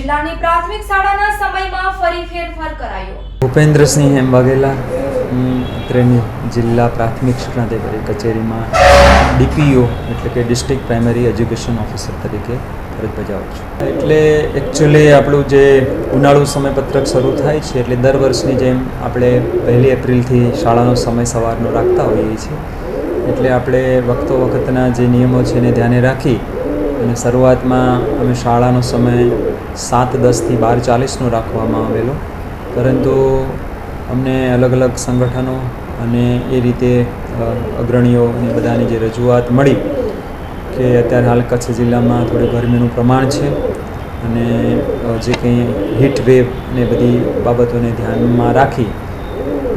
બારની પ્રાથમિક શાળાના સમયમાં ફરી ફેરફાર કરાયો. ભૂપેન્દ્રસિંહ એમ વાઘેલા હું અત્રેની જિલ્લા પ્રાથમિક શિક્ષણાધિકારી કચેરીમાં ડીપીઓ એટલે કે ડિસ્ટ્રિક્ટ પ્રાઇમરી એજ્યુકેશન ઓફિસર તરીકે ફરજ બજાવું છું. એટલે એકચ્યુઅલી આપણું જે ઉનાળુ સમયપત્રક શરૂ થાય છે, એટલે દર વર્ષની જેમ આપણે પહેલી એપ્રિલથી શાળાનો સમય સવારનો રાખતા હોઈએ છીએ. એટલે આપણે વખતો વખતના જે નિયમો છે એને ધ્યાને રાખી અને શરૂઆતમાં અમે શાળાનો સમય સાત દસથી બાર ચાલીસનો રાખવામાં આવેલો. પરંતુ અમને અલગ અલગ સંગઠનો અને એ રીતે અગ્રણીઓ અને બધાની જે રજૂઆત મળી કે અત્યારે હાલ કચ્છ જિલ્લામાં થોડું ગરમીનું પ્રમાણ છે અને જે કંઈ હીટ વેવ ને બધી બાબતોને ધ્યાનમાં રાખી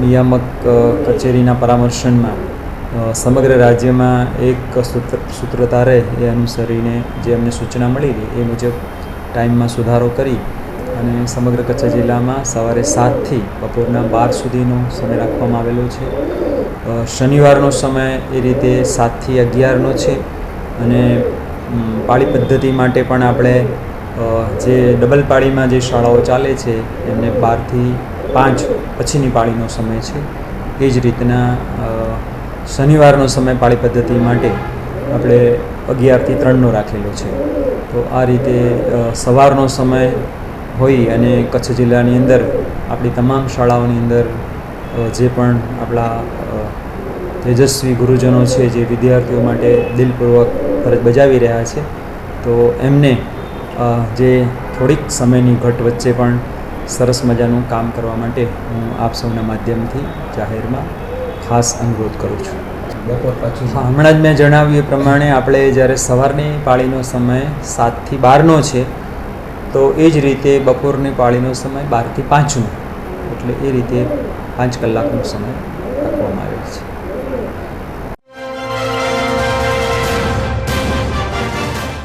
નિયામક કચેરીના પરામર્શનમાં સમગ્ર રાજ્યમાં એક સૂત્ર, સૂત્રતા રહે એ અનુસરીને જે અમને સૂચના મળી હતી એ મુજબ ટાઈમમાં સુધારો કરી અને સમગ્ર કચ્છ જિલ્લામાં સવારે સાતથી બપોરના બાર સુધીનો સમય રાખવામાં આવેલો છે. શનિવારનો સમય એ રીતે સાતથી અગિયારનો છે અને પાળી પદ્ધતિ માટે પણ આપણે જે ડબલ પાળીમાં જે શાળાઓ ચાલે છે એમને બારથી પાંચ પછીની પાળીનો સમય છે. એ જ રીતના શનિવારનો સમય પાળી પદ્ધતિ માટે આપણે અગિયારથી ત્રણનો રાખેલો છે. તો આ રીતે સવારનો સમય હોય અને કચ્છ જિલ્લાની અંદર આપણી તમામ શાળાઓની અંદર જે પણ આપણા તેજસ્વી ગુરુજનો છે, જે વિદ્યાર્થીઓ માટે દિલપૂર્વક ફરજ બજાવી રહ્યા છે, તો એમને જે થોડીક સમયની ઘટ વચ્ચે પણ સરસ મજાનું કામ કરવા માટે હું આપ સૌના માધ્યમથી જાહેરમાં ખાસ અનુરોધ કરું છું. બપોર પછી? હા હમણાં જ મેં જણાવ્યું એ પ્રમાણે આપણે જ્યારે સવારની પાળીનો સમય સાતથી બારનો છે તો એ જ રીતે બપોરની પાળીનો સમય બારથી પાંચનો એટલે એ રીતે પાંચ કલાકનો સમય રાખવામાં આવ્યો છે.